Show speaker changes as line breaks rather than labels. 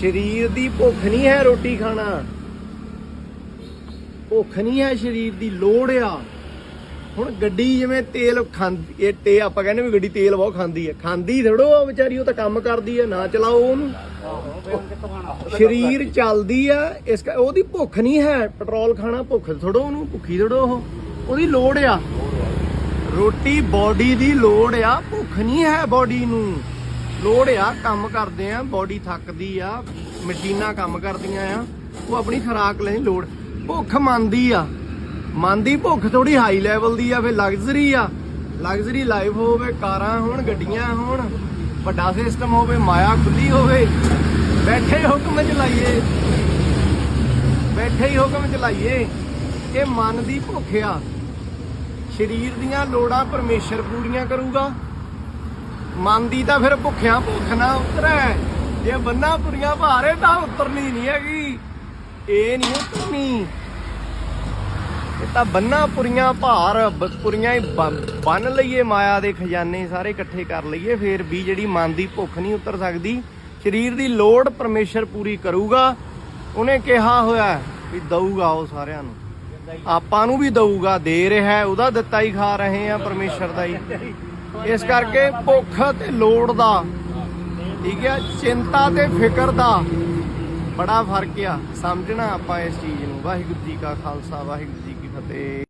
ਸਰੀਰ ਦੀ ਭੁੱਖ ਨਹੀਂ ਹੈ ਰੋਟੀ ਖਾਣਾ। ਭੁੱਖ ਨਹੀਂ ਹੈ ਸਰੀਰ ਦੀ, ਲੋੜ ਆ। ਹੁਣ ਗੱਡੀ ਜਿਵੇਂ ਤੇਲ ਖਾਂਦੀ, ਇਹ ਤੇ ਆਪਾਂ ਕਹਿੰਦੇ ਵੀ ਗੱਡੀ ਤੇਲ ਬਹੁਤ ਖਾਂਦੀ ਹੈ ਖਾਂਦੀ ਥੋੜੋ ਆ ਵਿਚਾਰੀ ਉਹ ਤਾਂ ਕੰਮ ਕਰਦੀ ਹੈ ਨਾ ਚਲਾਓ ਉਹਨੂੰ। ਸਰੀਰ ਚੱਲਦੀ ਆ, ਇਸ ਕਰ ਉਹਦੀ ਭੁੱਖ ਨਹੀਂ ਹੈ। ਪੈਟਰੋਲ ਖਾਣਾ ਭੁੱਖ ਥੋੜੋ ਉਹਨੂੰ, ਭੁੱਖੀ ਥੋੜੋ ਉਹ। ਉਹਦੀ ਲੋੜ ਆ। ਰੋਟੀ, ਬਾਡੀ ਦੀ ਲੋੜ ਆ। ਭੁੱਖ ਨਹੀਂ ਹੈ ਬਾਡੀ ਨੂੰ। ਲੋੜ ਆ, ਕੰਮ ਕਰਦੇ ਆ ਬਾਡੀ ਥੱਕਦੀ ਆ ਮਸ਼ੀਨਾਂ ਕੰਮ ਕਰਦੀਆਂ ਆ, ਉਹ ਆਪਣੀ ਖੁਰਾਕ ਲਈ ਲੋੜ। ਭੁੱਖ ਮੰਨਦੀ ਆ। ਮਨ ਦੀ ਭੁੱਖ ਥੋੜੀ ਹਾਈ ਲੈਵਲ ਦੀ ਆ, ਫਿਰ ਲਗਜ਼ਰੀ ਆ। ਲਗਜ਼ਰੀ ਲਾਈਫ ਹੋਵੇ, ਕਾਰਾਂ ਹੋਣ, ਗੱਡੀਆਂ ਹੋਣ, ਵੱਡਾ ਸਿਸਟਮ ਹੋਵੇ, ਮਾਇਆ ਖੁੱਲੀ ਹੋਵੇ, ਬੈਠੇ ਹੁਕਮ ਚਲਾਈਏ। ਬੈਠੇ ਹੀ ਹੁਕਮ ਚਲਾਈਏ। ਇਹ ਮਨ ਦੀ ਭੁੱਖ ਆ। ਸਰੀਰ ਦੀਆਂ ਲੋੜਾਂ ਪਰਮੇਸ਼ਰ ਪੂਰੀਆਂ ਕਰੂਗਾ। ਮਨ ਦੀ ਤਾਂ ਫਿਰ ਭੁੱਖਿਆਂ ਭੁੱਖ ਨਾ ਉਤਰੈ। ਜੇ ਬੰਨਾ ਪੁਰੀਆਂ ਭਾਰੇ ਤਾਂ ਉਤਰਨੀ ਨਹੀਂ ਹੈਗੀ। ਇਹ ਨਹੀਂ ਉਤਰਨੀ। ਇਹ ਤਾਂ ਬੰਨਾ ਪੁਰੀਆਂ ਭਾਰ ਪੁਰੀਆਂ ਹੀ ਬੰਨ ਲਈਏ ਮਾਇਆ ਦੇ ਖਜ਼ਾਨੇ ਸਾਰੇ ਇਕੱਠੇ ਕਰ ਲਈਏ ਫੇਰ ਵੀ ਜਿਹੜੀ ਮਨ ਦੀ ਭੁੱਖ ਨਹੀਂ ਉਤਰ ਸਕਦੀ ਸਰੀਰ ਦੀ ਲੋੜ ਪਰਮੇਸ਼ਰ ਪੂਰੀ ਕਰੂਗਾ। ਉਹਨੇ ਕਿਹਾ ਹੋਇਆ ਵੀ ਦਊਗਾ ਉਹ ਸਾਰਿਆਂ ਨੂੰ। ਆਪਾਂ ਨੂੰ ਵੀ ਦਊਗਾ ਦੇ ਰਿਹਾ ਹੈ, ਉਹਦਾ ਦਿੱਤਾ ਹੀ ਖਾ ਰਹੇ ਆ ਪਰਮੇਸ਼ਰ ਦਾ ਹੀ। ਇਸ ਕਰਕੇ ਭੁੱਖ ਤੇ ਲੋੜ ਦਾ, ਠੀਕ ਹੈ ਚਿੰਤਾ ਤੇ ਫਿਕਰ ਦਾ ਬੜਾ ਫ਼ਰਕ ਆ। ਸਮਝਣਾ ਆਪਾਂ ਇਸ ਚੀਜ਼ ਨੂੰ। ਵਾਹਿਗੁਰੂ ਜੀ ਕਾ ਖਾਲਸਾ, ਵਾਹਿਗੁਰੂ ਜੀ ਕੀ ਫਤਿਹ।